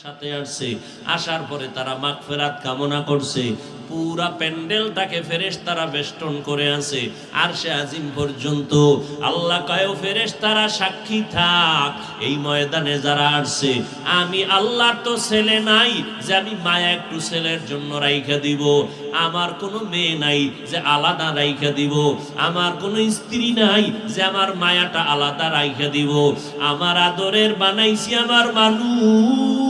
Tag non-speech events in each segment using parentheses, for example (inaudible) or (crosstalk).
সাথে আসছে। আসার পরে তারা কামনা করছে। পুরা প্যান্ডেলটাকে তারা বেষ্টন করে আছে। আর সে আজিম পর্যন্ত আল্লাহ কয় তারা সাক্ষী থাক। এই ময়দানে যারা আসছে, আমি আল্লাহর তো ছেলে নাই যে আমি মায়া একটু ছেলের জন্য রাইখা দিব। আমার কোনো মেয়ে নাই যে আলাদা রাইখা দিব। আমার কোনো স্ত্রী নাই যে আমার মায়াটা আলাদা রাইখা দিব। আমার আদরের বানাইছি আমার মানুষ।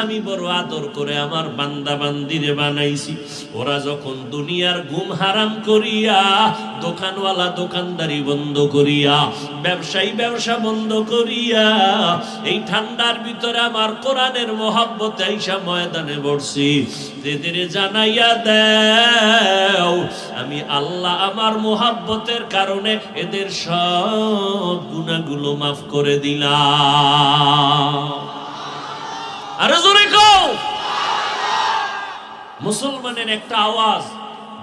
আমি বড় আদর করে আমার বান্দা বান্দিরে বানাইছি। ওরা যখন দুনিয়ার ঘুম হারাম করিয়া, দোকানওয়ালা দোকানদারি বন্ধ করিয়া, ব্যবসায়ী ব্যবসা বন্ধ করিয়া, এই ঠান্ডার ভিতরে আমার কোরআনের মহাব্বত আইসা ময়দানে বসছি। এদের জানাইয়া দেও, আমি আল্লাহ আমার মোহাব্বতের কারণে এদের সব গুণাগুলো মাফ করে দিলাম। মুসলমানের একটা আওয়াজ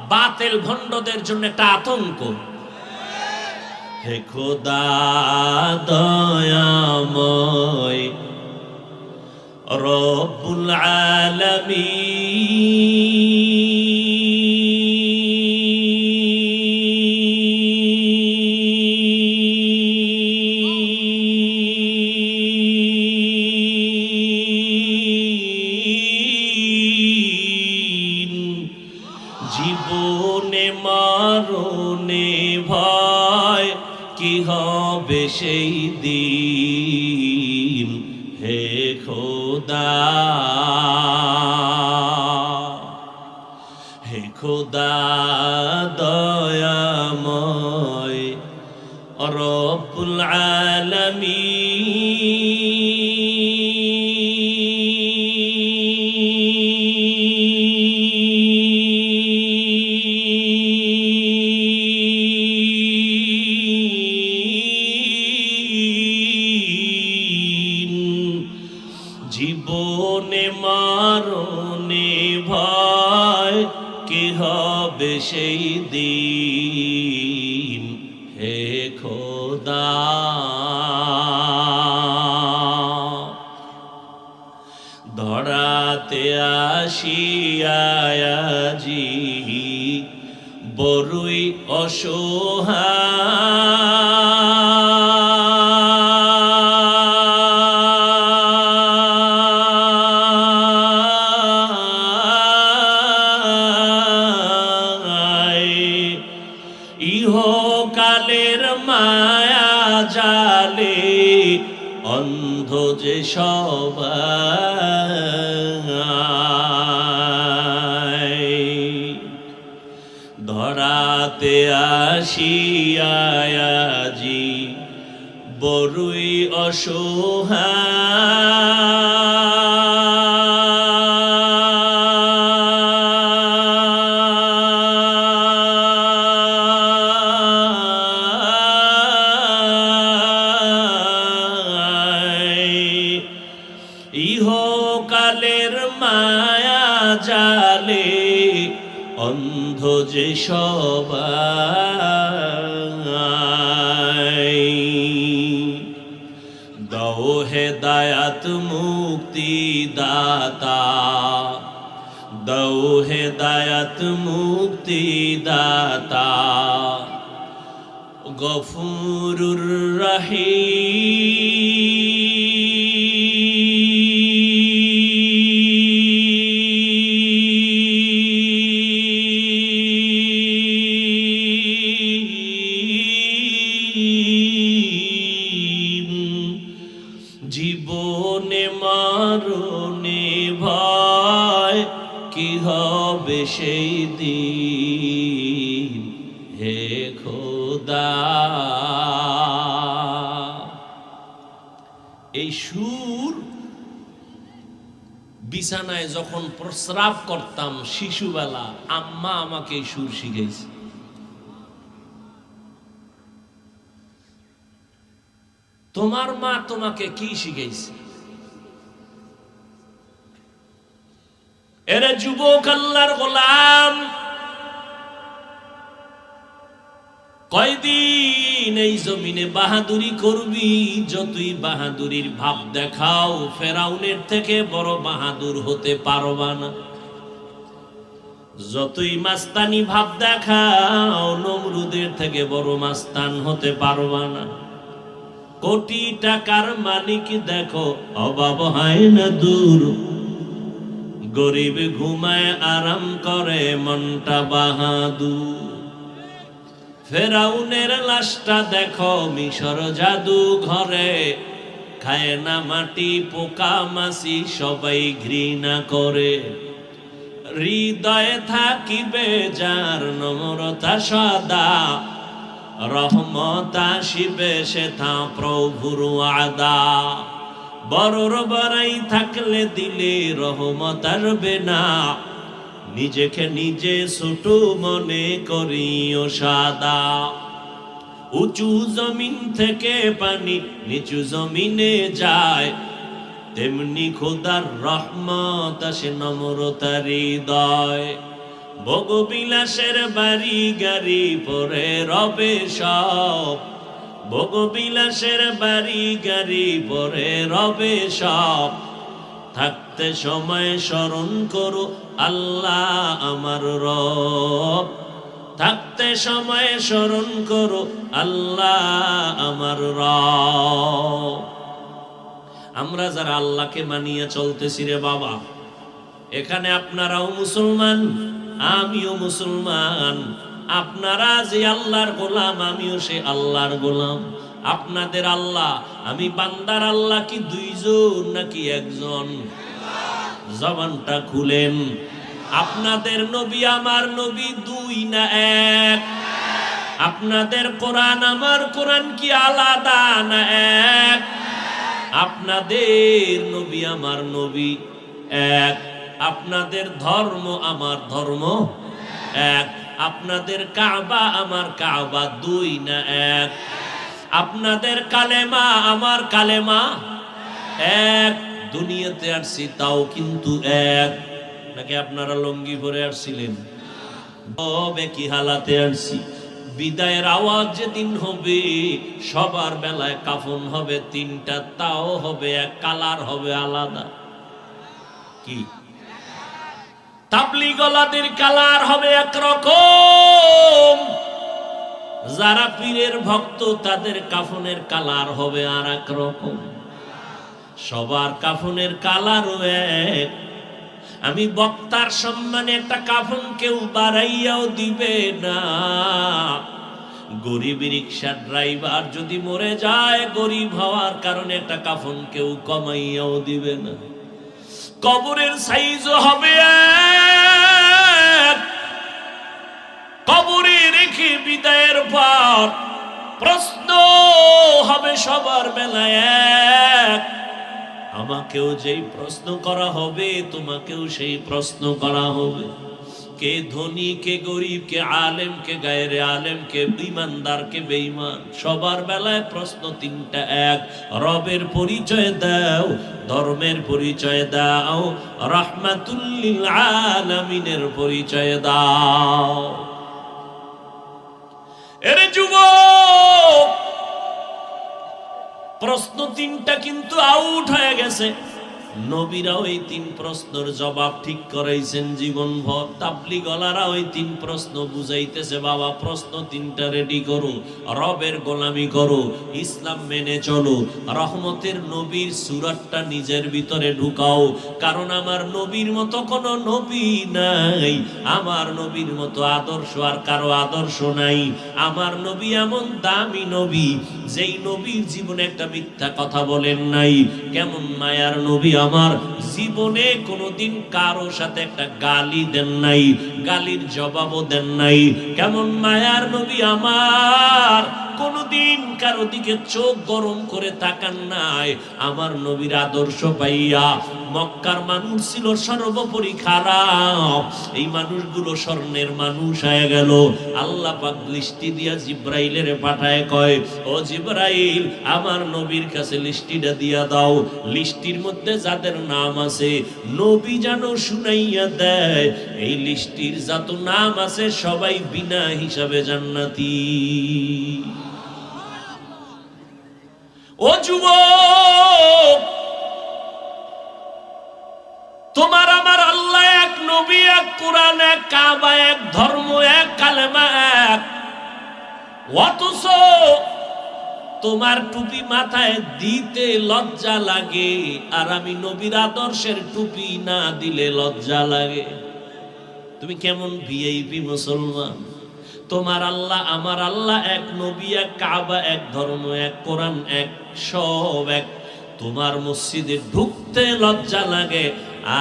বাতেল ভণ্ডদের জন্য একটা আতঙ্ক। হে খোদা দয়াময় রব্বুল সেই দিন হে খোদা। হে খোদা দয়াময় রব্বুল আলামিন। খোদা। ধরাতে আসিয়াজি অসহায় ইহকালের মায়া জালে অন্ধ যে সবাই। ধরাতে আসিয়াজি বড়ই অসহায়। যে সবাই। দৌ হেদায়াত মুক্তি দাতা দৌ হেদায়াত মুক্তি দাতা গফুরুর রহিম। বিছানায় যখন প্রস্রাব করতাম, শিশুবেলা আম্মা আমাকে সুর শিখেছে তোমার মা তোমাকে কি শিখেছে এরা যুবক আল্লাহর গোলাম কয়দিন এই জমিনে বাহাদুরি করবি? যতই বাহাদুরির ভাব দেখাও, ফেরাউনের থেকে বড় বাহাদুর হতে পারবা না। যতই মাস্তানি ভাব দেখাও, নমরুদের থেকে বড় মাস্তান হতে পারবা না। কোটি টাকার মালিক দেখো, অভাব হয় না দূর। গরিব ঘুমায় আরাম করে, মনটা বাহাদুর। ফেরাউনের লাশটা দেখো, মিশর জাদু ঘরে। খায় না মাটি, পোকা মাসি সবাই ঘৃণা করে। হৃদয়ে থাকিবে যার নম্রতা সদা। রহমত আসিবে, সে থা প্রভুর আদা বড়র বড়াই থাকলে দিলে রহমত আসবে না। নিজেকে নিজে ছোট মনে করিও সাদা। উঁচু জমিন থেকে পানি নিচু জমিনে যায়। তেমনি খোদার রহমত আসে নম্রতার হৃদয়। ভোগবিলাসের বাড়ি গাড়ি পরে রবে সব। ভোগবিলাসের বাড়ি গাড়ি পরে রবে সব। থাকতে সময় স্মরণ করো, আল্লাহ আমার রব। থাকতে সময় স্মরণ করো, আল্লাহ আমার রব। আমরা যারা আল্লাহকে মানিয়ে চলতেছি রে বাবা, এখানে আপনারাও মুসলমান, আমিও মুসলমান। আপনারা যে আল্লাহর গোলাম, আমিও সে আল্লাহর গোলাম। আপনাদের আল্লাহ, আমি বান্দার আল্লাহ কি দুইজন নাকি একজন? জবানটা খুলেন। আপনাদের নবী আমার নবী দুই না এক। আপনাদের কোরআন আমার কোরআন কি আলাদা না এক? আপনাদের নবী আমার নবী এক। আপনাদের ধর্ম আমার ধর্ম এক। আপনাদের কাবা আমার কাবা দুই না এক। আপনাদের কালেমা আমার কালেমা এক। দুনিয়াতে আসছি, তাও কিন্তু এক। নাকি আপনারা লঙ্গি পরে আসছিলেন? কি হালাতে আসছি? বিদায়ের আওয়াজ যেদিন হবে, সবার বেলায় কাফন হবে তিনটা, তাও হবে এক, কালার হবে আলাদা। কি? তাবলি গলাদের কালার হবে একরকম। যারা পীরের ভক্ত, তাদের কাফনের কালার হবে আর এক রকম। সবার কাফনের কালারও এক। আমি বক্তার সম্মানে একটা কাফন কেউ বাড়াইয়াও দিবে না। গরিব রিক্সা ড্রাইভার যদি মরে যায়, গরিব হওয়ার কারণে একটা কাফন কেউ কমাইয়াও দিবে না। কবরের সাইজও হবে কবরে রেখে বিদায়ের পর প্রশ্ন হবে সবার বেলায় আমাকেও যেই প্রশ্ন করা হবে, তোমাকেও সেই প্রশ্ন করা হবে। কে ধনী, কে গরিব, কে আলেম, কে গায়ের আলেম, কে ইমানদার কে বেঈমান, সবার বেলায় প্রশ্ন তিনটা এক। রবের পরিচয় দাও, ধর্মের পরিচয় দাও রহমাতুল্লিল আলামিনের পরিচয় দাও। এরে যুবক! প্রশ্ন তিনটা কিন্তু আউট হয়ে গেছে। নবীরাও এই তিন প্রশ্নের জবাব ঠিক করাইছেন জীবন ভর তাবলি গলারা ওই তিন প্রশ্ন বুঝাইতেছে, বাবা, প্রশ্ন তিনটা রেডি করো রবের গোলামি করো, ইসলাম মেনে চলো, রহমতের নবীর সুরাতটা নিজের ভিতরে ঢুকাও, কারণ আমার নবীর মতো কোনো নবী নাই, আমার নবীর মতো আদর্শ আর কারও আদর্শ নাই, আমার নবী এমন দামি নবী যেই নবীর জীবনে একটা মিথ্যা কথা বলেন নাই, কেমন মায়ার নবী আমার? জীবনে কোনোদিন কারও সাথে একটা গালি দেন নাই, গালির জবাবও দেন নাই, কেমন মায়ার নবী আমার? কোনোদিন কারও দিকে চোখ গরম করে তাকান নাই। আমার নবীর আদর্শ পাইয়া মক্কার মানুষ ছিল সর্বোপরি খারাপ। এই মানুষগুলো স্বর্ণের মানুষ হয়ে গেল। আল্লাহ পাক লিস্টি দিয়া জিব্রাইলের পাঠায় কয়, ও জিব্রাইল, আমার নবীর কাছে লিস্টিটা দিয়া দাও। লিস্টির মধ্যে যাদের নাম আছে, নবী যেন শুনাইয়া দেয়। এই লিস্টির যত নাম আছে, সবাই বিনা হিসাবে জান্নাতি। ও তোমার আমার আল্লাহ এক নবী, এক কোরআন, এক কাবা, এক ধর্ম, এক কালেমা, এক। অথচ তোমার টুপি মাথায় দিতে লজ্জা লাগে, আর আমি নবীর আদর্শের টুপি না দিলে লজ্জা লাগে। তুমি কেমন ভিআইপি মুসলমান? তোমার আল্লাহ, আমার আল্লাহ এক নবী, এক কাবা, এক ধর্ম, এক কোরআন, এক সব এক। তোমার মসজিদে ঢুকতে লজ্জা লাগে,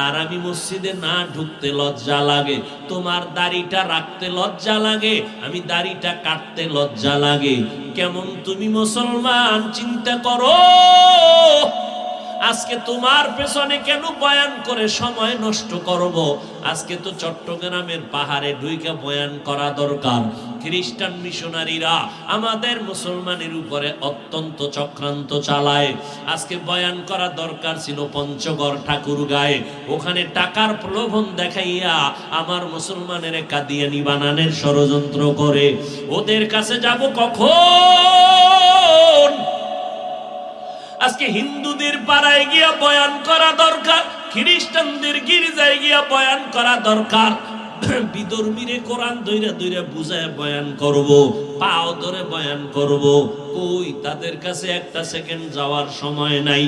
আর আমি মসজিদে না ঢুকতে লজ্জা লাগে। তোমার দাড়িটা রাখতে লজ্জা লাগে, আমি দাড়িটা কাটতে লজ্জা লাগে। কেমন তুমি মুসলমান, চিন্তা করো। আজকে তোমার পেছনে কেন বয়ান করে সময় নষ্ট করব? আজকে তো চট্টগ্রামের পাহাড়ে ঢুইকা বয়ান করা দরকার। খ্রিস্টান মিশনারিরা আমাদের মুসলমানের উপরে অত্যন্ত চক্রান্ত চালায়। আজকে বয়ান করা দরকার ছিল পঞ্চগড় ঠাকুর গায়ে ওখানে টাকার প্রলোভন দেখাইয়া আমার মুসলমানের কাদিয়ানি বানানের ষড়যন্ত্র করে। ওদের কাছে যাব কখন? আজকে হিন্দুদের পাড়ায় গিয়া বয়ান করা দরকার, খ্রিস্টানদের গির্জায় গিয়া বয়ান করা দরকার। (clears throat) বিদর্মীরে কোরআন দইরা দইরা বুঝায় বয়ান করব, পাও ধরে বয়ান করব। কই, তাদের কাছে একটা সেকেন্ড যাওয়ার সময় নাই।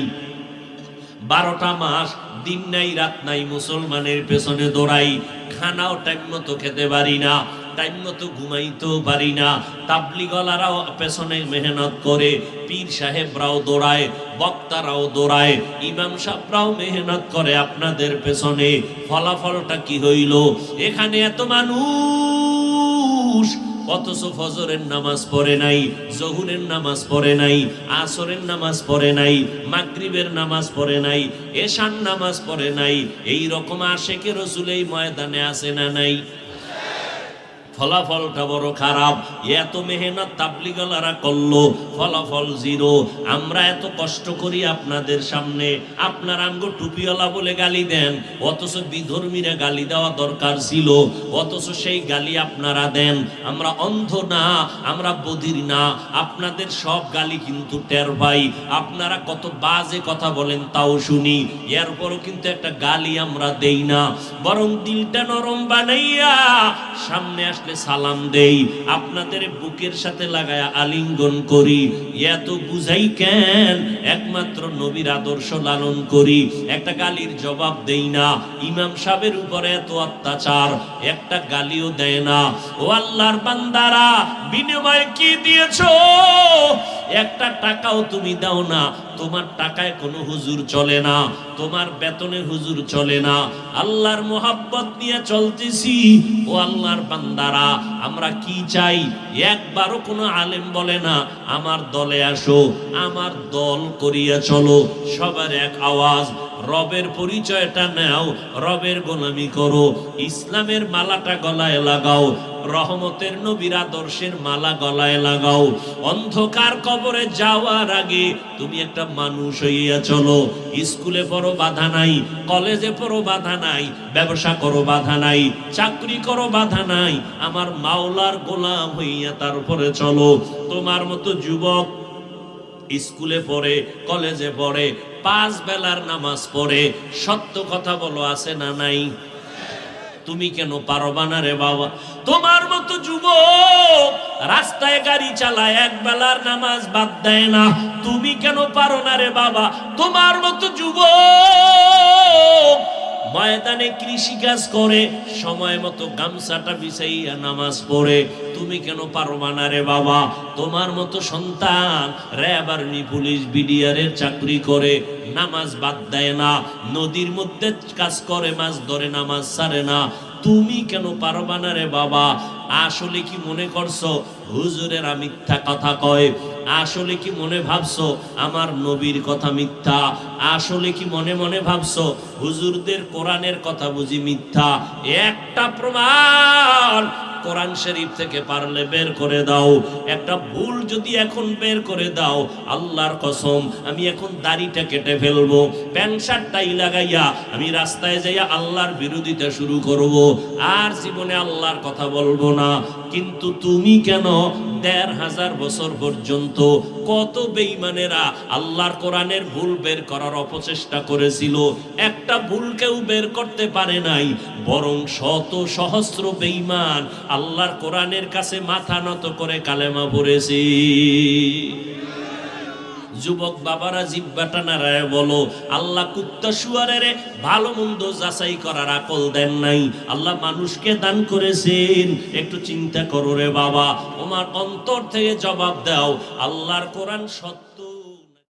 বারোটা মাস, দিন নাই, রাত নাই, মুসলমানের পেছনে দৌড়াই, খানাও টাইম মতো খেতে পারি না। টাইম মতো ঘুমাইতেও পারি না। তাবলি গলারাও পেছনে মেহনত করে, পীর সাহেবরাও দৌড়ায়, বক্তারাও দৌড়ায়, ইমাম সাহেবরাও মেহনত করে আপনাদের পেছনে। ফলাফলটা কি হইল? এখানে এত মানুষ, অথচ ফজরের নামাজ পড়ে নাই, জহুরের নামাজ পড়ে নাই, আসরের নামাজ পড়ে নাই, মাগরিবের নামাজ পড়ে নাই এশান নামাজ পড়ে নাই এই রকম আশেকে রসুল এই ময়দানে আসে না নাই? ফলাফলটা বড় খারাপ। এত মেহনত তাবলিগলারা করল, ফলাফল জিরো। আমরা এত কষ্ট করি আপনাদের সামনে। আপনার আঙ্গ টুপিওয়ালা বলে গালি দেন, অথচ বিধর্মীরা গালি দেওয়া দরকার ছিল, অথচ সেই গালি আপনারা দেন। আমরা অন্ধ না, আমরা বধির না। আপনাদের সব গালি কিন্তু টের পাই। আপনারা কত বাজে কথা বলেন তাও শুনি। এরপরও কিন্তু একটা গালি আমরা দেই না। বরং দিলটা নরম বানাইয়া সামনে আসলে সালাম দেই, আপনাদের বুকের সাথে লাগায়া আলিঙ্গন করি। এত বুঝাই কেন? একমাত্র নবীর আদর্শ লালন করি। একটা গালির জবাব দেই না। ইমাম সাহেবের উপরে এত অত্যাচার, একটা গালিও দেয় না। ও আল্লাহর বান্দারা, বিনিময় কি দিয়েছ? একটা টাকাও তুমি দাও না। তোমার টাকায় কোনো হুজুর চলে না। তোমার বেতনে হুজুর চলে না। আল্লাহর মোহাব্বত নিয়ে চলতেছি। ও আল্লাহর বান্দারা, আমরা কি চাই? একবারও কোনো আলেম বলে না, আমার দলে আসো, আমার দল করিয়া চলো। সবার এক আওয়াজ রবের পরিচয়টা নাও, রবের গোলামি করো। ইসলামের মালাটা গলায় লাগাও, রহমতের নবীর আদর্শের মালা গলায় লাগাও। অন্ধকার কবরে যাওয়ার আগে তুমি একটা মানুষ হইয়া চলো। স্কুলে পড়ো, বাধা নাই। কলেজে পড়ো, বাধা নাই। ব্যবসা করো, বাধা নাই। চাকরি করো, বাধা নাই। আমার মাওলার গোলাম হইয়া তারপরে চলো। তোমার মতো যুবক স্কুলে পড়ে, কলেজে পড়ে পাঁচ বেলার নামাজ পড়ে সত্য কথা বলো, আছে না নাই? তুমি কেন পারবা না রে বাবা? তোমার মতো যুবক রাস্তায় গাড়ি চালায় এক বেলার নামাজ বাদ দেয় না। তুমি কেন পারো না রে বাবা? তোমার মতো যুবক ময়দানে কৃষি কাজ করে, সময় মতো গামছাটা বিছাইয়া নামাজ পড়ে। তুমি কেন পারবা না রে বাবা? তোমার মতো সন্তান র্যাব আর্মি পুলিশ বিডিআরের চাকরি করে, নামাজ বাদ দেয় না, নদীর মধ্যে কাজ করে, মাছ ধরে, নামাজ ছাড়ে না। তুমি কেন পারবা না রে বাবা? আসলে কি মনে করছ? হুজুরেরা মিথ্যা কথা কয়। আসলে কি মনে ভাবছ? আমার নবীর কথা মিথ্যা। আসলে কি মনে মনে ভাবছ? হুজুরদের কোরআনের কথা বুঝি মিথ্যা। একটা প্রমাণ কোরআন শরীফ থেকে পারলে বের করে দাও। একটা ভুল যদি এখন বের করে দাও, আল্লাহর কসম, আমি এখন দাড়িটা কেটে ফেলব, প্যান্ট শার্টটাই লাগাইয়া আমি রাস্তায় যাইয়া আল্লাহর বিরোধিতা শুরু করব। আর জীবনে আল্লাহর কথা বলব না। কিন্তু তুমি কেন দেড় হাজার বছর পর্যন্ত কত বেইমানেরা আল্লাহর কোরআনের ভুল বের করার অপচেষ্টা করেছিল। একটা ভুল কেউ বের করতে পারে নাই, বরং শত সহস্র বেইমান আল্লাহর কোরআনের কাছে মাথা নত করে কালেমা পড়েছি। যুবক বাবারা জিব্বাটা নাড়ায় বলো, আল্লাহ কুত্তা শুয়ারের ভালো মন্দ যাচাই করার আকল দেন নাই। আল্লাহ মানুষকে দান করেছেন। একটু চিন্তা করো রে বাবা, তোমার অন্তর থেকে জবাব দাও। আল্লাহর কোরআন সত্য